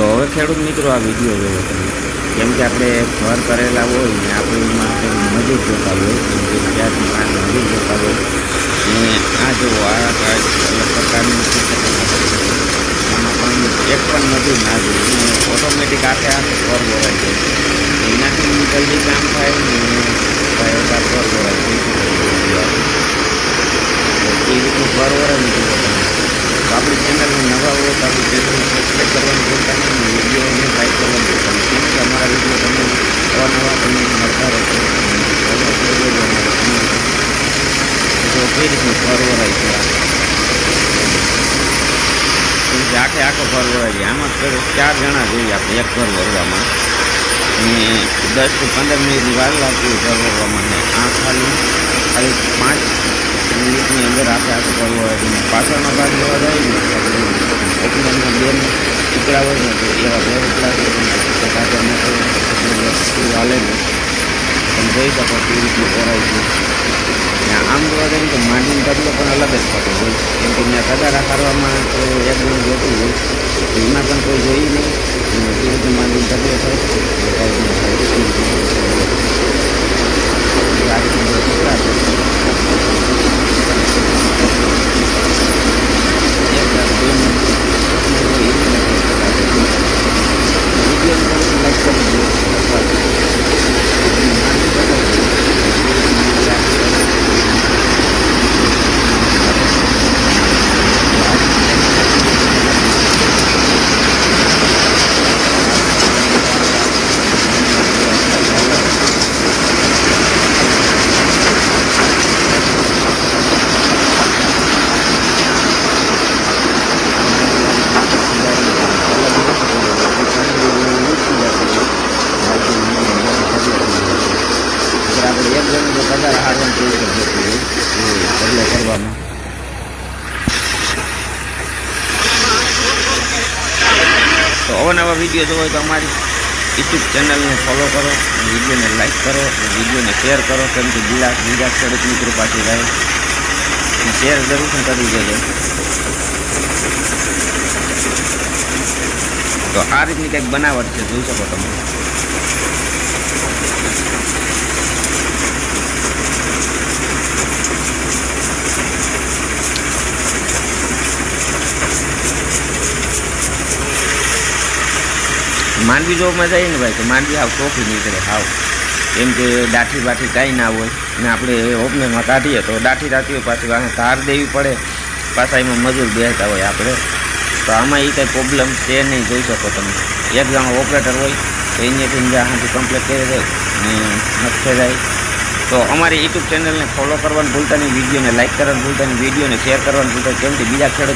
તો હવે ખેડૂત મિત્રો આ વીડિયો જોયો તમે. કેમ કે આપણે ઘર કરેલા હોય ને આપણે એમાં મજૂર જોતા હોય કેમ કે ત્યારથી પાંચ મજૂર જોતા હોય. ને આ જો આ પ્રકારની આમાં પણ એક પણ મજૂર ના જોઈએ ઓટોમેટિક આખે આખે ઘર વરાય છે. એનાથી જલ્દી કામ થાય ને ઘર વરાય છે. એ રીતનું ઘર વરાય ને તો આપણી ચેનલને નવા હોય તો આપણી ચેનલને સબસ્ક્રાઈબ કરવાનું ભૂલતા નહીં અને વિડીયોને લાઈક કરવાનું ભૂલતા નહીં કેમ કે અમારા વીડિયો તમને નવા નવા તમને મળતા રહેશે follow કરી દેજો અમારા channel ને. કઈ રીતનું ફર વરાય છે. આખે આખો ફર વરાય છે. આમાં ચાર જણા જોઈએ આપણે એક ફર વરવામાં અને દસથી પંદર મિનિટની વાર લાગતી ફર વરવામાં આ ખાલી ખાલી પાંચ મિનિટની અંદર આખે આખો ફર વરાય છે. પાછળનો ભાગ જોવા જાય ને બે ટુકડા હોય ને એવા બે ટુકડા હાલે ને તમે જોઈ શકો કેવી રીતનું વરાય છે. આમ જોવા જઈએ તો માંડીનો તબલો પણ અલગ જ થતો હોય. કેમ કે ત્યાં કરવામાં તો એકદમ જોતું હોય. એમાં પણ કોઈ જોઈ નહીં. કેવી રીતે માંડીનો તબલો થાય એ કાંઈ ન થાય એ રીતનું આ રીતનું બે ટુકડા છે એક બે મિનિટ એ રીતના બે ટુકડા છે વિડીયોને લાઈક કરી દો અથવા આપણે એક જણ જો કેવી જતું હોય કરવામાં તો અવાનવા વીડિયો જોવો હોય તો અમારી યુટ્યુબ ચેનલને ફોલો કરો વિડીયોને લાઈક કરો વિડીયોને શેર કરો, કેમ કે બીજા બીજા ખેડૂત મિત્રો પાછી રહે શેર જરૂર કરી દેજો તો આ રીતની કંઈક બનાવટ છે, જોઈ શકો તમે. માંડવી જોવામાં જઈએ ને ભાઈ, તો માંડવી આવ ચોખ્ખી નીકળે હાવ કેમ કે દાઠી બાઠી કાંઈ ના હોય. ને આપણે ઓપનરમાં કાઢીએ તો દાઠી રાતી પાછી વાંહે ધાર દેવી પડે. પાછા એમાં મજૂર બેસતા હોય આપણે. તો આમાં એ કંઈ પ્રોબ્લેમ છે નહીં, જોઈ શકો તમે. એક જણો ઓપરેટર હોય, તો અહીંયાથી જ્યાં હાથી કમ્પ્લીટ કરી દે ને નખે જાય તો અમારી યુટ્યુબ ચેનલને ફોલો કરવાનું ભૂલતા નહીં વિડીયોને લાઇક કરવાનું ભૂલતા નહીં વિડીયોને શેર કરવાનું ભૂલતા કેમ કે બીજા ખેડૂત